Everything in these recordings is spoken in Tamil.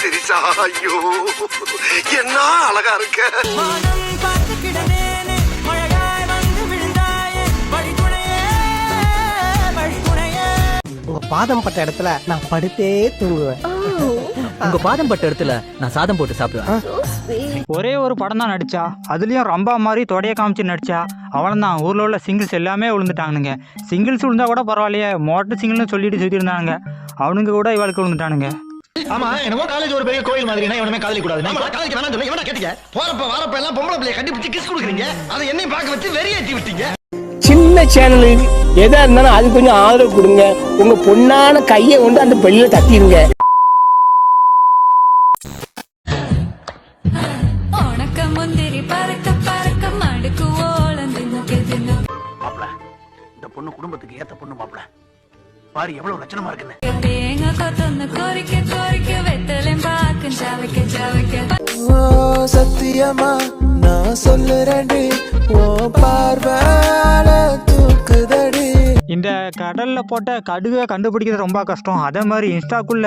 திரிசா ஐயோ என்ன அழகா இருக்க? உங்க பாதம் பட்ட இடத்துல நான் படுத்தே தூங்குவேன். உங்க பாதம் பட்ட இடத்துல நான் சாதம் போட்டு சாப்பிடுவேன். ஒரே ஒரு படம் தான் நடிச்சா அதுலயும் ரம்பா மாதிரி தொடைய காமிச்சு நடிச்சா அவன் தான் ஊர்ல உள்ள சிங்கிள்ஸ் எல்லாமே விழுந்துட்டானுங்க. சிங்கிள்ஸ் விழுந்தா கூட பரவாயில்லையே மோட்டர் சிங்கிள்னு சொல்லிட்டு சுத்திருந்தானுங்க அவனுங்க கூட இவளுக்கு விழுந்துட்டானுங்க. ஆமா என்னமோ காலேஜ் ஒரு பெரிய கோயில் மாதிரி எவனுமே காதலிக்க கூடாது காலேஜ் வேணாம் சொல்லி எவனா கேட்டீங்க? போறப்ப வரப்ப எல்லாம் பொம்பளை பிள்ளைய கண்டுபிடிச்சு கிஸ் கொடுக்குறீங்க. அதை என்னையும் பார்க்க வச்சு வெறியேற்றி விட்டீங்க. சின்ன சேனல் எதா இருந்தாலும் அது கொஞ்சம் ஆதரவு கொடுங்க. உங்க பொண்ணான கையை கொண்டு அந்த பெல்ல தட்டிடுங்க இந்த பொண்ணு குடும்பத்துக்கு ஏத்த பொண்ணு மாப்பிள. பாரு எவ்வளவு லட்சணமா இருக்குன்னு. கொத்தொன்னு கொறிக்க கொறிக்க வெத்தலையும் பாக்கும் ஜாவைக்க ஜாவைக்க சத்தியமா நான் சொல்லுறேன்டி ஓ பார்வால தூக்குதடி. இந்த கடல்ல போட்ட கடுவை கண்டுபிடிக்கிறது ரொம்ப கஷ்டம். அதே மாதிரி இன்ஸ்டாக்குள்ள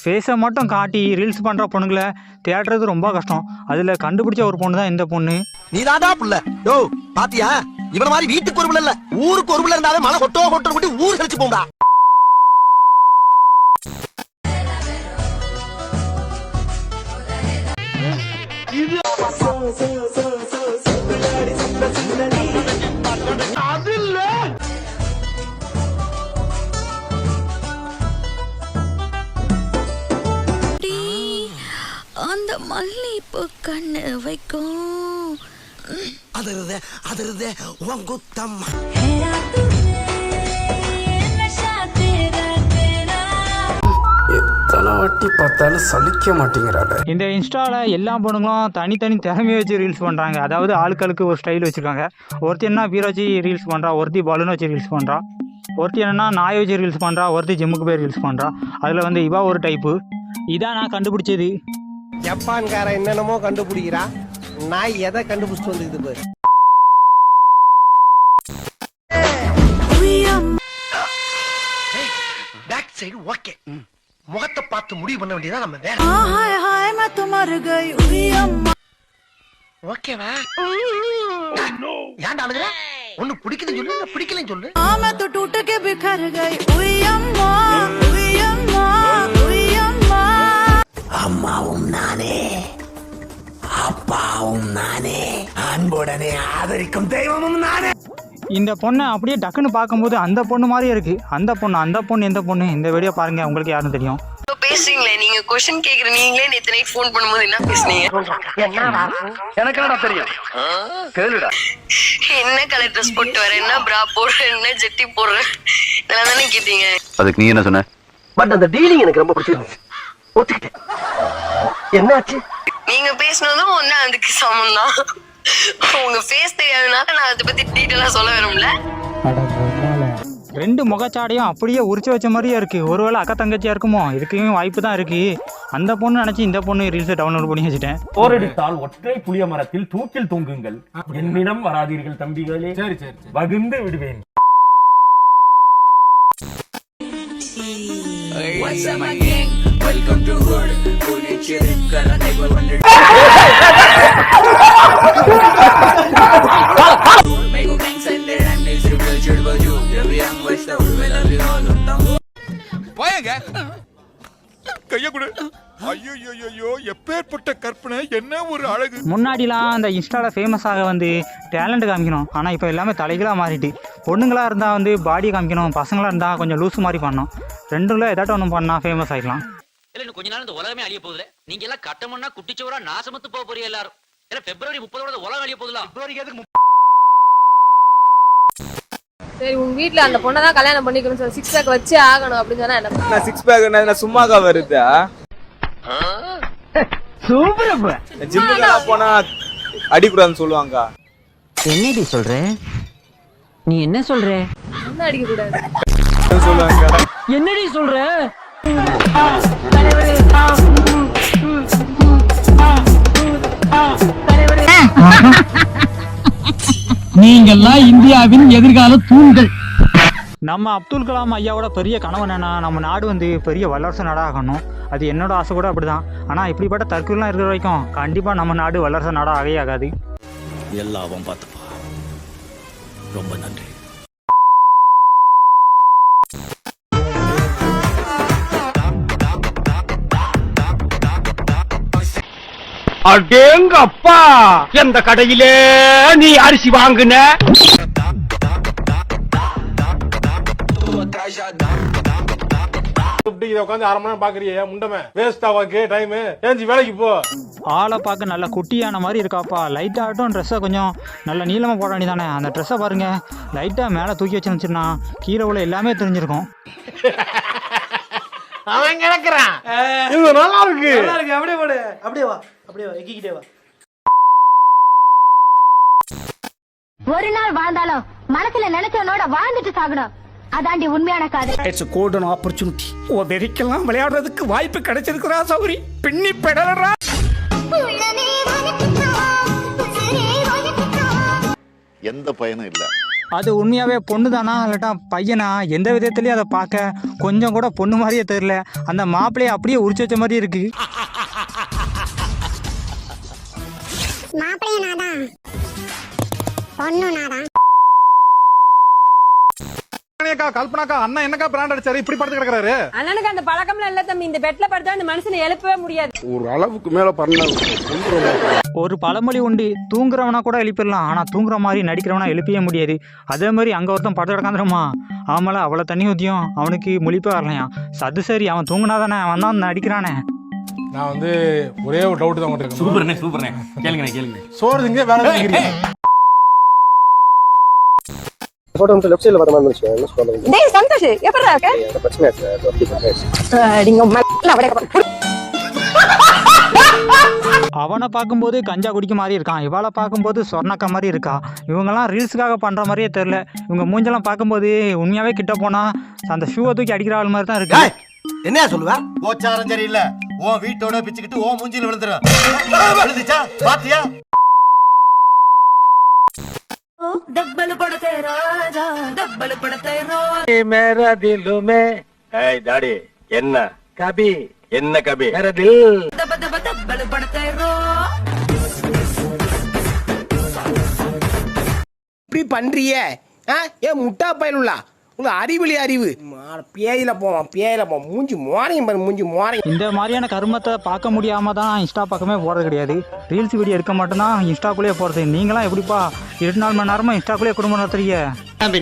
ஃபேஸை மட்டும் காட்டி ரீல்ஸ் பண்ற பொண்ணுங்களை தேடுறது ரொம்ப கஷ்டம். அதுல கண்டுபிடிச்ச ஒரு பொண்ணு தான் இந்த பொண்ணு. நீதாடா புள்ள. யோ பாத்தியா? இவன மாதிரி வீட்டுக்கு ஒரு புள்ள இல்ல. ஊருக்கு ஒரு புள்ள இருந்தாலே மழை கொட்டோ கொட்டோ கொட்டி ஊர் கழிச்சு போண்டா கண்ணு வைக்கும். அதருதே அதருதே உன் குத்தம் எத்தனை வாட்டி பார்த்தாலும் சலிக்க மாட்டேங்கிறாள். இந்த இன்ஸ்டால எல்லா பொண்ணுங்களும் தனித்தனி திறமையை வச்சு ரீல்ஸ் பண்றாங்க. அதாவது ஆட்களுக்கு ஒரு ஸ்டைல் வச்சிருக்காங்க. ஒருத்தி என்ன பீரை வச்சு ரீல்ஸ் பண்றா ஒருத்தி பலூன் வச்சு ரீல்ஸ் பண்றா. ஒருத்தி என்னன்னா நாய் வச்சு ரீல்ஸ் பண்றா ஒருத்தி ஜிம்முக்கு போய் ரீல்ஸ் பண்றா. அதுல வந்து இவா ஒரு டைப்பு இதான் நான் கண்டுபிடிச்சது. ஜப்பான்காரன் என்னென்னமோ கண்டுபிடிக்கிறா நான் எதை கண்டுபிடிச்சிட்டு வந்துக்குது பாரு பேக் சைடு ஓகே முகத்தை பார்த்து முடிவு பண்ண வேண்டியதா நம்ம வேலை हाय हाय मैं तो मर गई हुई अम्मा ஓகேவா ஏன்டா அழுகுற ஒண்ணு பிடிக்குதுன்னு சொல்லு இல்ல பிடிக்கலன்னு சொல்லு हाँ, मैं तो टूट के बिखर गई हुई अम्मा हुई अम्मा हुई अम्मा அம்மாவும் நானே. அப்பாவும் நானே. அன்புடனே ஆதரிக்கும் தெய்வமும் நானே. இந்த பொண்ணை அப்படியே டக்குன்னு பார்க்கும்போது அந்த பொண்ணு மாதிரியே இருக்கு. அந்த பொண்ணு அந்த பொண்ணு எந்த பொண்ணு. இந்த வீடியோ பாருங்க உங்களுக்கு யாரும் தெரியும்? பேசுறீங்களே? நீங்க கொஸ்டின் கேக்குற நீங்களே நேத்து நைட் ஃபோன் பண்ணும்போது என்ன பேசுனீங்க? எனக்கு என்னடா தெரியும்? கேளுடா. என்ன கலர் ட்ரெஸ் போட்டு வர? என்ன பிரா போடுற? என்ன ஜெட்டி போடுற? இதெல்லாம் தானே கேட்டீங்க. அதுக்கு நீ என்ன சொன்ன? பட் அந்த டீலிங் எனக்கு ரொம்ப பிடிச்சிருந்துச்சு. ஒத்துக்கிட்டேன். என்னாச்சு? நீங்க பேசுனதும் ஒண்ணு அதுக்கு சமம் தான் உங்க ஃபேஸ் தெரியாதனால நான் அதை பத்தி டீட்டெயிலா சொல்ல வரும்ல ரெண்டு முகச்சாடையும் அப்படியே உரிச்சு வச்ச மாதிரியே இருக்கு. ஒருவேளை அக்கா தங்கச்சியா இருக்குமோ? இதுக்கும் வாய்ப்பு தான் இருக்கு. அந்த பொண்ணு நினைச்சு இந்த பொண்ணு ரீல்ஸை டவுன்லோட் பண்ணி வச்சுட்டேன். போரடித்தால் ஒற்றை புளிய மரத்தில் தூக்கில் தொங்குங்கள். என்னிடம் வராதீர்கள் தம்பிகளே. சரி சரி வகுந்து விடுவேன். போயங்க. கைய கொடு. ஐயோ எப்பேற்பட்ட கற்பனை என்ன ஒரு அழகு. முன்னாடிலாம் அந்த இன்ஸ்டால ஃபேமஸ் ஆக வந்து டேலண்ட் காமிக்கணும். ஆனால் இப்போ எல்லாமே தலைகளாக மாறிட்டு. பொண்ணுங்களா இருந்தால் வந்து பாடி காமிக்கணும் பசங்களா இருந்தால் கொஞ்சம் லூஸ் மாதிரி பண்ணணும். ரெண்டுல ஏதாட்டும் ஒன்று பண்ணால் ஃபேமஸ் ஆகிக்கலாம் இன்னும் கொஞ்ச நாள் இந்த உலகமே அழிய போகுதுல? நீங்க எல்லாம் கட்டமுன்னா குட்டிச்சவரா நாசமத்து போக போறீங்க எல்லாரும். ஏன்னா பிப்ரவரி முப்பதோட உலகம் அழிய போகுதுல? பிப்ரவரி எதுக்கு சரி உங்க வீட்ல அந்த பொண்ணை தான் கல்யாணம் பண்ணிக்கணும் சொல்லி சிக்ஸ் பேக் வச்சே ஆகணும் அப்படின்னு சொன்னா என்ன நான் சிக்ஸ் பேக் நான் சும்மாக்கா வருதா? சூப்பர் ஜிம்முக்கு போனா அடிக்கூடாதுன்னு சொல்லுவாங்க. என்னடி சொல்ற? நீ என்ன சொல்ற? என்ன அடிக்க கூடாது சொல்லுவாங்க? என்னடி சொல்ற? நீங்கெல்லாம் இந்தியாவின் எதிர்கால தூண்கள். நம்ம அப்துல் கலாம் ஐயாவோட பெரிய கனவு என்னன்னா நம்ம நாடு வந்து பெரிய வல்லரசு நாடாக ஆகணும். அது என்னோட ஆசை கூட அப்படிதான். ஆனால் இப்படிப்பட்ட தற்கொலாம் இருக்கிற வரைக்கும் கண்டிப்பாக நம்ம நாடு வல்லரசு நாடாக ஆகவே ஆகாது. எல்லாம் அவன் பார்த்துப்பா. ரொம்ப நன்றி. அடேங்க அப்பா எந்த கடையிலே நீ அரிசி வாங்குன? உட்காந்து அரை மணி நேரம் பாக்குறியே முண்டமே. வேஸ்ட் ஆவாக்கு டைம் ஏஞ்சி வேலைக்கு போ. ஆளை பார்க்க நல்ல குட்டியான மாதிரி இருக்காப்பா. லைட்டாகட்டும் ட்ரெஸ்ஸை கொஞ்சம் நல்ல நீளமாக போட வேண்டியதானே. அந்த ட்ரெஸ்ஸை பாருங்க. லைட்டாக மேலே தூக்கி வச்சுருந்துச்சுன்னா கீழே உள்ள எல்லாமே தெரிஞ்சிருக்கும். அவன் கிடக்குறான். இது நல்லா இருக்கு. அப்படியே போடு. அப்படியே வா. அப்படியே வா. எக்கிக்கிட்டே வா. ஒரு நாள் வாழ்ந்தாலும் மனசுல நினைச்சவனோட வாழ்ந்துட்டு சாகணும். அதாண்டி உண்மையான காதல் இட்ஸ் கோல்டன் ஆப்பர்ச்சுனிட்டி உதறிக்கெல்லாம் விளையாடுறதுக்கு வாய்ப்பு கிடைச்சிருக்கிறா சௌரி. பின்னி பெடறா எந்த பயனும் இல்ல. அது உண்மையாகவே பொண்ணு தானா இல்லாட்டா பையனா? எந்த விதத்துலேயும் அதை பார்க்க கொஞ்சம் கூட பொண்ணு மாதிரியே தெரில அந்த மாப்பிள்ளையை அப்படியே உரிச்சு வச்ச மாதிரி இருக்கு. மாப்பிள்ளைய நாதான் நாதான் கல்பனாக்கா அண்ணன் என்னக்கா பிராண்ட் அடிச்சாரு? இப்படி படுத்து கிடக்குறாரு. அண்ணனுக்கு அந்த பழக்கம்லாம் இல்ல தம்பி. இந்த பெட்ல படுத்தா அந்த மனுஷனை எழுப்பவே முடியாது. ஒரு அளவுக்கு மேல பண்ண ஒரு பழமொழி உண்டு. தூங்குறவனா கூட எழுப்பிடலாம். ஆனால் தூங்குற மாதிரி நடிக்கிறவனா எழுப்பவே முடியாது. அதே மாதிரி அங்கே ஒருத்தன் படுத்து கிடக்காந்துருமா ஆமால அவ்வளோ தண்ணி ஊற்றியும் அவனுக்கு முழிப்பே வரலையா அது சரி அவன் தூங்குனா தானே அவன் தான் நடிக்கிறானே. நான் வந்து ஒரே ஒரு டவுட் தான் உங்கள்கிட்ட இருக்கு சூப்பர்ண்ணே சூப்பர்ண்ணே. கேளுங்க கேளுங்க சோறு திங்க டேய் சந்தோஷ் இருக்க? நீங்க அவனை பார்க்கும்போது கஞ்சா குடிக்க மாதிரி இருக்கான். இவளை பார்க்கும்போது சொர்ணக்கா மாதிரி இருக்கா? இவங்கெல்லாம் ரீல்ஸுக்காக பண்ணுற மாதிரியே தெரில இவங்க மூஞ்செல்லாம் பார்க்கும்போது உண்மையாகவே கிட்ட போனால் அந்த ஷூவை தூக்கி அடிக்கிற ஆள் மாதிரி தான் இருக்கு. என்னையா சொல்லுவ? கோச்சாரம் சரியில்ல. உன் வீட்டோட பிச்சுக்கிட்டு உன் என்ன? கபி. என்ன கபி? படத்தை இப்படி பண்றிய? ஏ முட்டா பயனுள்ளா உங்க அறிவிலி அறிவு. பேயில போவான் பேயில போவான். மூஞ்சி மோரையும் பாரு மூஞ்சி மோரையும். இந்த மாதிரியான கருமத்தை பார்க்க முடியாம தான் இன்ஸ்டா பக்கமே போகிறது கிடையாது. ரீல்ஸ் வீடியோ எடுக்க மட்டும்தான் இன்ஸ்டாக்குள்ளேயே போகிறது நீங்களாம் எப்படிப்பா இருபத்தி நாலு மணி நேரமா இன்ஸ்டாக்குள்ளேயே குடும்பம் நடத்துறீங்க?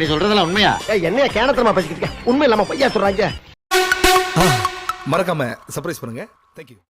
நீ சொல்றதெல்லாம் உண்மையா? என்னையா கேனத்தனமா பேசிக்கிட்டு? உண்மை இல்லாம பையா சொல்றாங்க. மறக்காம சர்ப்ரைஸ் பண்ணுங்க. தேங்க்யூ